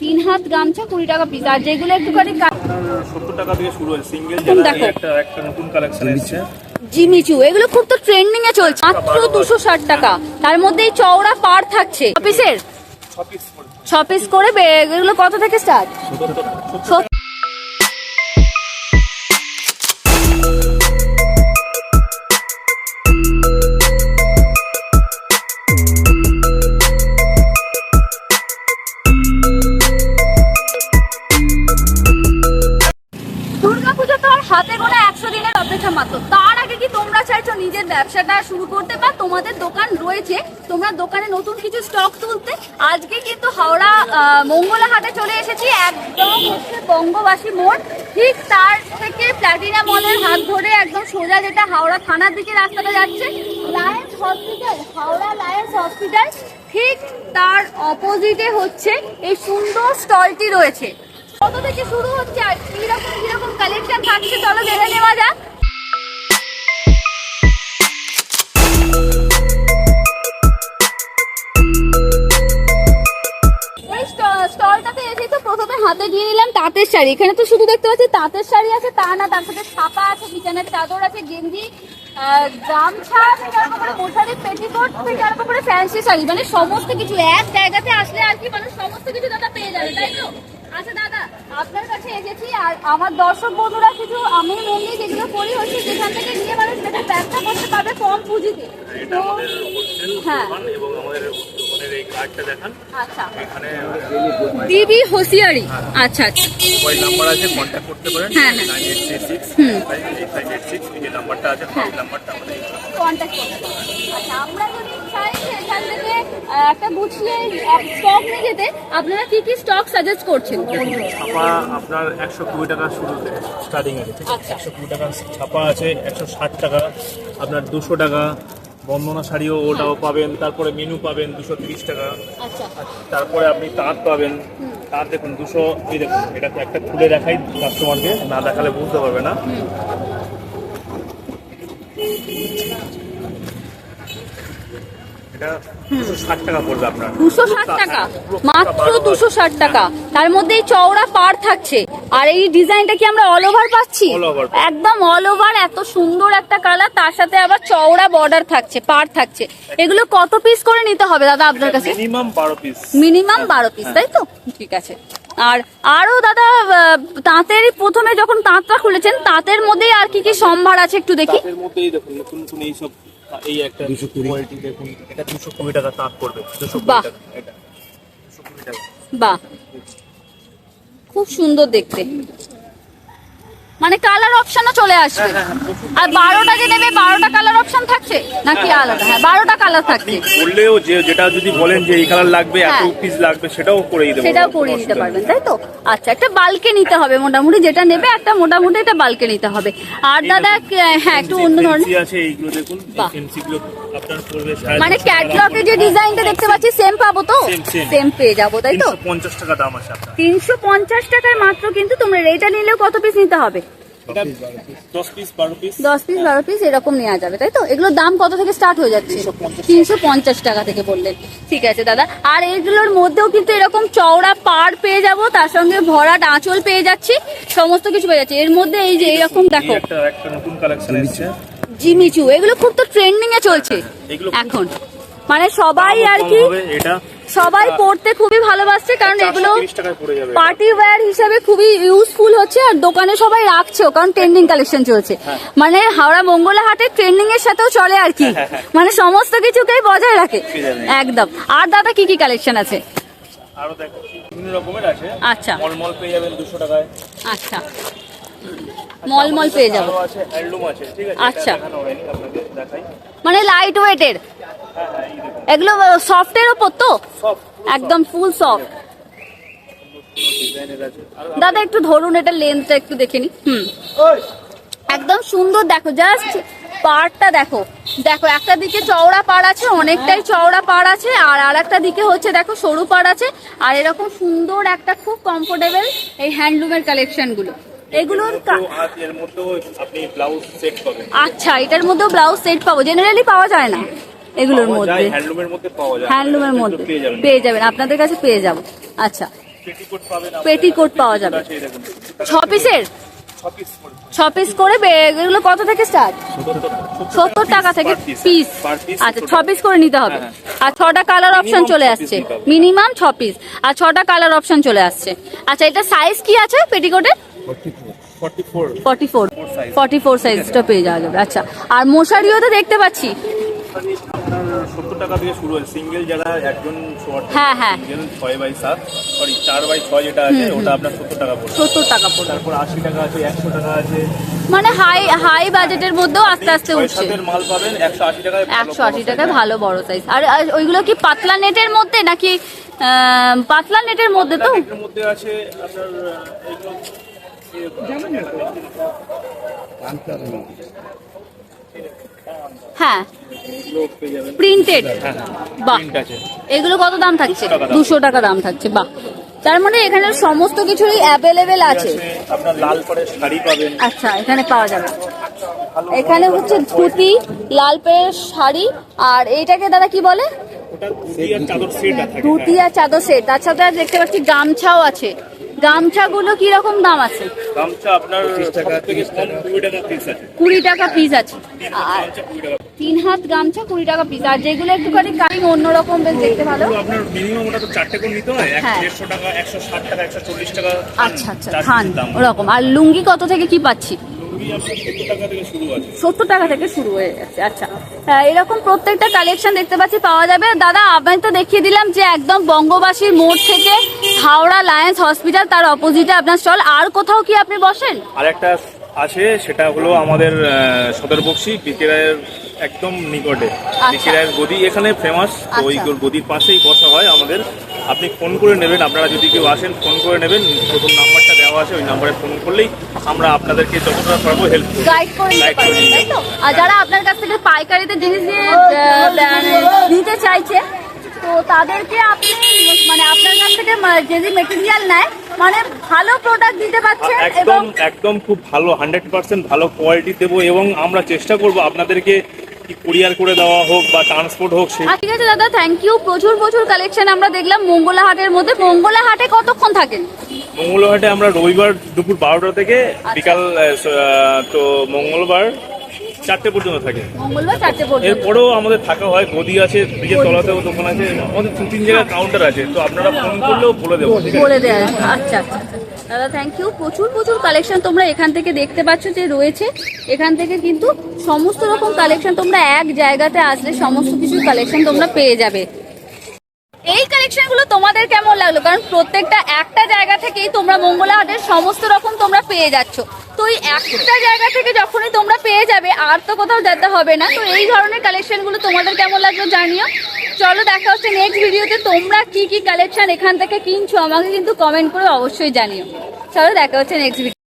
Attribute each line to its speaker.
Speaker 1: তিন হাত গামছা কুড়ি টাকা পিস আর যেগুলো একটুখানি কা-
Speaker 2: সত্তর টাকা থেকে শুরু হয়েছে। সিঙ্গেল
Speaker 1: দেখো।
Speaker 2: একটা একটা নতুন কালেকশন এসেছে।
Speaker 1: জিমিচু এগুলো খুব তো ট্রেন্ডিং এ চলছে। মাত্র দুশো ষাট টাকা। তার মধ্যে এই চওড়া পার থাকছে।
Speaker 2: ছ পিস
Speaker 1: করে। বে- এগুলো কত থেকে স্টার্ট হাতে গোনা একশো দিনের অপেক্ষা মাত্র। তার আগে কি তোমরা চাইছো নিজের ব্যবসাটা শুরু করতে বা তোমাদের দোকান রয়েছে, তোমরা দোকানে নতুন কিছু স্টক তুলতে? আজকে কিন্তু হাওড়া মঙ্গলা হাটে চলে এসেছি, একদম হচ্ছে বঙ্গবাসী মোড়। ঠিক তার থেকে প্ল্যাটিনা মলের হাত ধরে একদম সোজা যেটা হাওড়া থানার দিকে রাস্তাটা যাচ্ছে Lions hospital Howrah Lions hospital ঠিক তার অপোজিটে হচ্ছে এই সুন্দর স্টলটি রয়েছে। কত থেকে শুরু হচ্ছে আর কীরকম কীরকম কালেকশন থাকছে, চলো জেনে নেওয়া যাক। স্টলটাতে এসে তো প্রথমে হাতে দিয়ে নিলাম তাঁতের শাড়ি। এখানে তো শুধু দেখতে পাচ্ছি তাঁতের শাড়ি আছে, তা না, তার সাথে ছাপা আছে বিছানার চাদর আছে, গেঞ্জি গামছা থেকে পেটিকোট করে ফ্যান্সি শাড়ি। মানে সমস্ত কিছু, এক জায়গাতে আসলে আর কি মানুষ সমস্ত কিছু দাদা পেয়ে যাবে, তাই তো? আচ্ছা দাদা আপনার কাছে এসেছি আর আমার দর্শক বন্ধুরা কিছু আমি মেনলি যেগুলো করি হচ্ছে যেখান থেকে নিয়ে মানুষ বেটার ব্যবসা করতে পারবে কম পুঁজিতে। তো হ্যাঁ।
Speaker 2: এবং আমাদের এই কার্ডটা দেখান।
Speaker 1: আচ্ছা।
Speaker 2: এখানে
Speaker 1: দিদি হোসিয়ারি আচ্ছা আচ্ছা।
Speaker 2: মোবাইল নাম্বার আছে কন্ট্যাক্ট করতে পারেন।
Speaker 1: হ্যাঁ, হ্যাঁ।
Speaker 2: Nine eight three six five eight five eight six এই যে নাম্বারটা আছে নাম্বারটা আমাদের
Speaker 1: কন্ট্যাক্ট করতে পারেন। আচ্ছা আমরা যদি চাই যে থেকে একটা গুছিয়ে স্টক নিয়ে যেতে। আপনারা কি কি স্টক সাজেস্ট করছেন?
Speaker 2: ছাপা আপনার একশো কুড়ি টাকা শুরুতে স্টার্টিং আছে ঠিক আছে
Speaker 1: আচ্ছা।
Speaker 2: একশো কুড়ি টাকা ছাপা আছে একশো ষাট টাকা। আপনার দুশো টাকা। বন্দনা শাড়িও ওটাও পাবেন তারপরে মেনু পাবেন দুশো তিরিশ টাকা।
Speaker 1: আচ্ছা।
Speaker 2: তারপরে আপনি তাঁত পাবেন। তাঁত দেখুন দুশো এই দেখুন এটা একটা খুলে দেখাই কাস্টমারকে না দেখালে বুঝতে পারবে না। এটা দুশো ষাট টাকা পড়বে আপনার।
Speaker 1: দুশো ষাট টাকা? মাত্র দুশো। ষাট টাকা। তার মধ্যে এই চওড়া পার থাকছে। আর এই ডিজাইনটা কি আমরা অল ওভার পাচ্ছি? একদম অল ওভার এত সুন্দর একটা কালার তার সাথে আবার চওড়া বর্ডার থাকছে পার থাকছে। এগুলো কত পিস করে নিতে হবে দাদা আপনার কাছে?
Speaker 2: মিনিমাম বারো পিস
Speaker 1: মিনিমাম বারো পিস তাই তো? ঠিক আছে। আর আরও দাদা তাঁতের প্রথমে যখন তাঁতটা খুলেছেন তাঁতের মধ্যে আর কি কি সম্ভার আছে একটু দেখি।
Speaker 2: তাঁতের মধ্যেই দেখুন নতুন নতুন এইসব এই একটা দুশো কোয়ালিটি দেখুন এটা দুশো কুড়ি টাকা তাঁত পড়বে দুশো কুড়ি। টাকা এটা। দুশো কুড়ি টাকা।
Speaker 1: বাহ। খুব সুন্দর দেখতে। মানে কালার অপশনও চলে আসবে। আর বারোটা যে নেবে বারোটা কালার অপশন থাকছে? নাকি আলাদা? হ্যাঁ বারোটা কালার থাকছে।
Speaker 2: বললেও যে যেটা যদি বলেন যে এই কালার লাগবে এত
Speaker 1: হ্যাঁ।
Speaker 2: পিস লাগবে সেটাও করে দেবো
Speaker 1: সেটাও করিয়ে নিতে পারবেন তাই তো? আচ্ছা একটা বালকে নিতে হবে মোটামুটি যেটা নেবে একটা মোটামুটি একটা বালকে নিতে হবে। আর দাদা হ্যাঁ একটু অন্য ধরনের
Speaker 2: আছে এইগুলো দেখুন
Speaker 1: মানে ক্যাটলগে যে ডিজাইনটা দেখতে পাচ্ছি সেম সেম পেয়ে যাব তাই তো?
Speaker 2: তিনশো পঞ্চাশ টাকা দাম আছে
Speaker 1: তিনশো পঞ্চাশ টাকায় মাত্র কিন্তু তোমরা এটা নিলেও কত পিস নিতে হবে?
Speaker 2: দশ পিস বারো পিস
Speaker 1: এরকম নেওয়া যাবে তাই তো? এগুলোর দাম কত থেকে স্টার্ট হয়ে যাচ্ছে? তিনশো পঞ্চাশ টাকা। থেকে বললেন। ঠিক আছে দাদা। আর এগুলোর মধ্যেও কিন্তু এরকম চওড়া পাড় পেয়ে যাব তার সঙ্গে ভরাট আঁচল পেয়ে যাচ্ছি সমস্ত কিছু পেয়ে যাচ্ছে। এর মধ্যে এই যে এরকম দেখো।
Speaker 2: একটা একটা নতুন কালেকশন এসেছে।
Speaker 1: জিমিচু। এগুলো খুব তো ট্রেন্ডিং এ চলছে। এখন। মানে সবাই আর কি
Speaker 2: এটা
Speaker 1: সবাই পড়তে খুবই ভালোবাসছে কারণ এগুলো
Speaker 2: 430 টাকায় পড়ে যাবে।
Speaker 1: পার্টি ওয়্যার হিসাবে খুবই ইউজফুল হচ্ছে আর দোকানে সবাই রাখছেও কারণ ট্রেন্ডিং কালেকশন চলছে। মানে হাওড়া মঙ্গলা হাটে ট্রেন্ডিং এর সাথেও চলে আর কি। মানে সমস্ত কিছুকেই বজায় রাখে। একদম। আর দাদা কি কি কালেকশন আছে?
Speaker 2: আরও দেখো বিভিন্ন রকমের আছে।
Speaker 1: আচ্ছা।
Speaker 2: মলমল পেয়ে যাবেন দুশো টাকায়।
Speaker 1: আচ্ছা। মলমল পেয়ে যাব।
Speaker 2: আছে হ্যান্ডলুম আছে ঠিক আছে?
Speaker 1: আচ্ছা। মানে লাইট ওয়েটের
Speaker 2: হ্যাঁ হ্যাঁ
Speaker 1: এগুলো সফটের ওপর তো একদম ফুল সফট দাদা একটু ধরুন এটা লেন্থটা একটু দেখে নি। হুম। একদম সুন্দর দেখো জাস্ট পাড়টা দেখো। দেখো একটা দিকে চওড়া পাড় আছে অনেকটাই চওড়া পাড় আছে আর আর একটা দিকে হচ্ছে দেখো সরু পাড় আছে। আর এরকম সুন্দর একটা খুব কমফোর্টেবল এই হ্যান্ডলুমের কালেকশনগুলো। এগুলোর আচ্ছা এটার মধ্যেও ব্লাউজ সেট পাবো। জেনারেলি পাওয়া যায় না। এগুলোর মধ্যে।
Speaker 2: হ্যান্ডলুমের মধ্যে পাওয়া যায়।
Speaker 1: হ্যান্ডলুমের
Speaker 2: এগুলো
Speaker 1: মধ্যে।
Speaker 2: পেয়ে যাবেন।
Speaker 1: আপনাদের কাছে পেয়ে যাব। আচ্ছা।
Speaker 2: পেটিকোট পাবেন আমাদের।
Speaker 1: পেটিকোট পাওয়া যাবে। ছ পিসের
Speaker 2: ছ পিস করে।
Speaker 1: এগুলো কত থেকে স্টার্ট সত্তর টাকা। থেকে পিস আচ্ছা ছ পিস করে নিতে হবে।
Speaker 2: হ্যাঁ,
Speaker 1: আর ছটা কালার অপশন চলে আসছে। মিনিমাম ছ পিস আর ছটা কালার অপশন চলে আসছে। আচ্ছা এটা সাইজ কি আছে পেটিকোটের ফর্টি ফোর ফর্টি ফোর সাইজটা পেয়ে যাওয়া যাবে। আচ্ছা আর মশারিও তো দেখতে পাচ্ছি।
Speaker 2: সত্তর টাকা থেকে শুরু হয়। সিঙ্গেল যারা একজন
Speaker 1: হ্যাঁ, হ্যাঁ।
Speaker 2: সিঙ্গেল ছয় বাই সাত সরি চার বাই ছয় যেটা আছে ওটা আপনার সত্তর টাকা পড়বে।
Speaker 1: সত্তর টাকা পড়বে।
Speaker 2: তারপর আশি টাকা আছে একশো টাকা আছে।
Speaker 1: মানে হাই হাই বাজেটের মধ্যেও আস্তে আস্তে উঠছে।
Speaker 2: মাল পাবেন একশো আশি টাকায় ভালো
Speaker 1: একশো আশি টাকায় ভালো বড় সাইজ আর ওইগুলো কি পাতলা নেটের মধ্যে নাকি পাতলা নেটের মধ্যে তো?
Speaker 2: মধ্যে আছে আপনার
Speaker 1: হ্যাঁ। প্রিন্টেড বাহ। এগুলো কত দাম থাকছে?
Speaker 2: 200 টাকা দাম।
Speaker 1: দুশো টাকা দাম থাকছে বাহ। তার মানে এখানে সমস্ত কিছুই অ্যাভেলেবেল আছে।
Speaker 2: আছে আপনার লাল করে শাড়ি পাবেন।
Speaker 1: আচ্ছা এখানে পাওয়া যাবে। এখানে হচ্ছে ধুতি লাল পেয়ের শাড়ি আর এইটাকে দাদা কি বলে?
Speaker 2: ধুতি আর চাদর সেট
Speaker 1: তার সাথে দেখতে পাচ্ছি গামছাও আছে। গামছাগুলো কি রকম দাম আছে?
Speaker 2: গামছা আপনার সব থেকে কম কুড়ি টাকা পিস আছে।
Speaker 1: কুড়ি টাকা পিস আছে। আর
Speaker 2: টাকা
Speaker 1: তিন হাত গামছা কুড়ি টাকা পিস আর যেগুলো একটুখানি কাটিং অন্যরকম বেশ দেখতে ভালো।
Speaker 2: আপনার মিনিমাম ওটা তো চারটে করে নিতে হয়? এক
Speaker 1: হ্যাঁ।
Speaker 2: দেড়শো টাকা একশো ষাট টাকা একশো চল্লিশ টাকা
Speaker 1: আচ্ছা আচ্ছা।
Speaker 2: দাম।
Speaker 1: ওরকম। আর লুঙ্গি কত থেকে কি পাচ্ছি?
Speaker 2: সত্তর টাকা থেকে শুরু
Speaker 1: হয়ে যাচ্ছে আচ্ছা। এরকম প্রত্যেকটা কালেকশন দেখতে পাচ্ছি পাওয়া যাবে। দাদা আমি তো দেখিয়ে দিলাম যে একদম বঙ্গবাসীর মোড় থেকে হাওড়া লায়েন্স হসপিটাল তার অপোজিটে আপনার স্টল। আর কোথাও কি আপনি বসেন?
Speaker 2: আর একটা আছে সেটা হলো আমাদের আহ, সদর বক্সি বিকেরায়ের একদম নিকটে। বিকেরায়ের গদি এখানে ফেমাস তো ওই
Speaker 1: আচ্ছা।
Speaker 2: গদির পাশেই বসা হয় আমাদের। আপনি ফোন করে নেবেন আপনারা যদি কেউ আসেন ফোন করে নেবেন প্রথম নাম্বারটা দেওয়া আছে ওই নাম্বারে ফোন করলেই আমরা আপনাদেরকে যতটা পারব হেল্প
Speaker 1: গাইড করে নিতে পারবেন তাই তো? আর যারা আপনার কাছ থেকে পাইকারিতে জিনিস মানে নিতে চাইছে তো তাদেরকে আপনি মানে আপনার কাছ থেকে যদি মেটেরিয়াল নেয় মানে ভালো প্রোডাক্ট দিতে পারছেন
Speaker 2: একদম একদম খুব ভালো হান্ড্রেড পার্সেন্ট ভালো কোয়ালিটি দেবো এবং আমরা চেষ্টা করব আপনাদেরকে কি কুরিয়ার করে দেওয়া হোক বা ট্রান্সপোর্ট হোক সে
Speaker 1: আচ্ছা, ঠিক আছে দাদা থ্যাংক ইউ প্রচুর প্রচুর কালেকশন আমরা দেখলাম মঙ্গলা হাটের মধ্যে। মঙ্গলা হাটে কতক্ষণ থাকেন?
Speaker 2: মঙ্গলবারহাটে আমরা রবিবার দুপুর বারোটা থেকে বিকাল স- আহ, তো মঙ্গলবার চারটে পর্যন্ত থাকে। এরপরেও আমাদের থাকা হয় গদি আছে ব্রিজের তলাতেও দোকান আছে আমাদের দু তিন জায়গায় কাউন্টার আছে। তো আপনারা ফোন করলেও বলে দেবো
Speaker 1: বলে দেয় আচ্ছা আচ্ছা। দাদা থ্যাংক ইউ প্রচুর প্রচুর কালেকশন তোমরা এখান থেকে দেখতে পাচ্ছ যে রয়েছে। এখান থেকে কিন্তু সমস্ত রকম কালেকশন তোমরা এক জায়গাতে আসলে সমস্ত কিছু কালেকশন তোমরা পেয়ে যাবে। এই কালেকশনগুলো তোমাদের কেমন লাগল? কারণ প্রত্যেকটা একটা জায়গা থেকেই তোমরা মঙ্গলা হাটের সমস্ত রকম তোমরা পেয়ে যাচ্ছ। তো এই একটা জায়গা থেকে যখনই তোমরা পেয়ে যাবে, আর তো কোথাও যেতে হবে না। তো এই ধরনের কালেকশনগুলো তোমাদের কেমন লাগল জানিও। চলো, দেখা হচ্ছে নেক্সট ভিডিওতে তোমরা কি কি কালেকশন এখান থেকে কিনছো, আমাকে কিন্তু কমেন্ট করে অবশ্যই জানিও। চলো, দেখা হচ্ছে নেক্সট ভিডিও